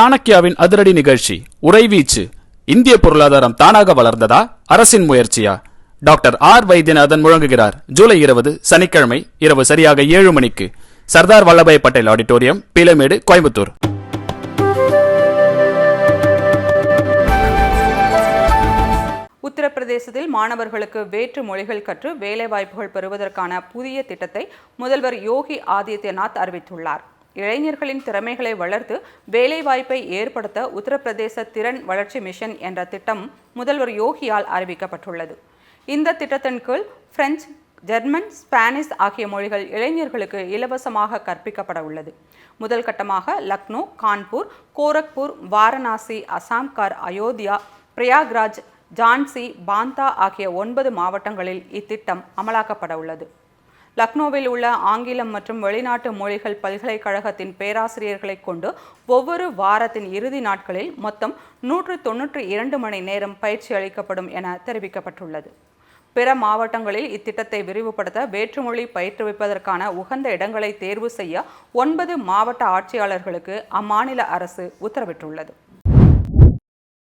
சாணக்கியாவின் அதிரடி நிகழ்ச்சி உறைவீச்சு இந்திய பொருளாதாரம் தானாக வளர்ந்ததா? அரசின் முயற்சியா? டாக்டர் ஆர் வைத்தியநாதன் முழங்குகிறார். ஜூலை இருபது சனிக்கிழமை இரவு சரியாக ஏழு மணிக்கு. சர்தார் வல்லபாய் பட்டேல் ஆடிட்டோரியம் பீலமேடு கோயம்புத்தூர். உத்தரப்பிரதேசத்தில் மாணவர்களுக்கு வேற்று மொழிகள் கற்று வேலைவாய்ப்புகள் பெறுவதற்கான புதிய திட்டத்தை முதல்வர் யோகி ஆதித்யநாத் அறிவித்துள்ளார். இளைஞர்களின் திறமைகளை வளர்த்து வேலைவாய்ப்பை ஏற்படுத்த உத்தரப்பிரதேச திறன் வளர்ச்சி மிஷன் என்ற திட்டம் முதல்வர் யோகியால் அறிவிக்கப்பட்டுள்ளது. இந்த திட்டத்தின் கீழ் பிரெஞ்சு ஜெர்மன் ஸ்பானிஷ் ஆகிய மொழிகள் இளைஞர்களுக்கு இலவசமாக கற்பிக்கப்பட உள்ளது. முதல் கட்டமாக லக்னோ கான்பூர் கோரக்பூர் வாரணாசி அசாம்கார் அயோத்தியா பிரயாக்ராஜ் ஜான்சி பாந்தா ஆகிய ஒன்பது மாவட்டங்களில் இத்திட்டம் அமலாக்கப்பட உள்ளது. லக்னோவில் உள்ள ஆங்கிலம் மற்றும் வெளிநாட்டு மொழிகள் பல்கலைக்கழகத்தின் பேராசிரியர்களை கொண்டு ஒவ்வொரு வாரத்தின் இறுதி நாட்களில் மொத்தம் நூற்று தொன்னூற்றி இரண்டு மணி நேரம் பயிற்சி அளிக்கப்படும் என தெரிவிக்கப்பட்டுள்ளது. பிற மாவட்டங்களில் இத்திட்டத்தை விரிவுபடுத்த வேற்றுமொழி பயிற்றுவிப்பதற்கான உகந்த இடங்களை தேர்வு செய்ய ஒன்பது மாவட்ட ஆட்சியாளர்களுக்கு அம்மாநில அரசு உத்தரவிட்டுள்ளது.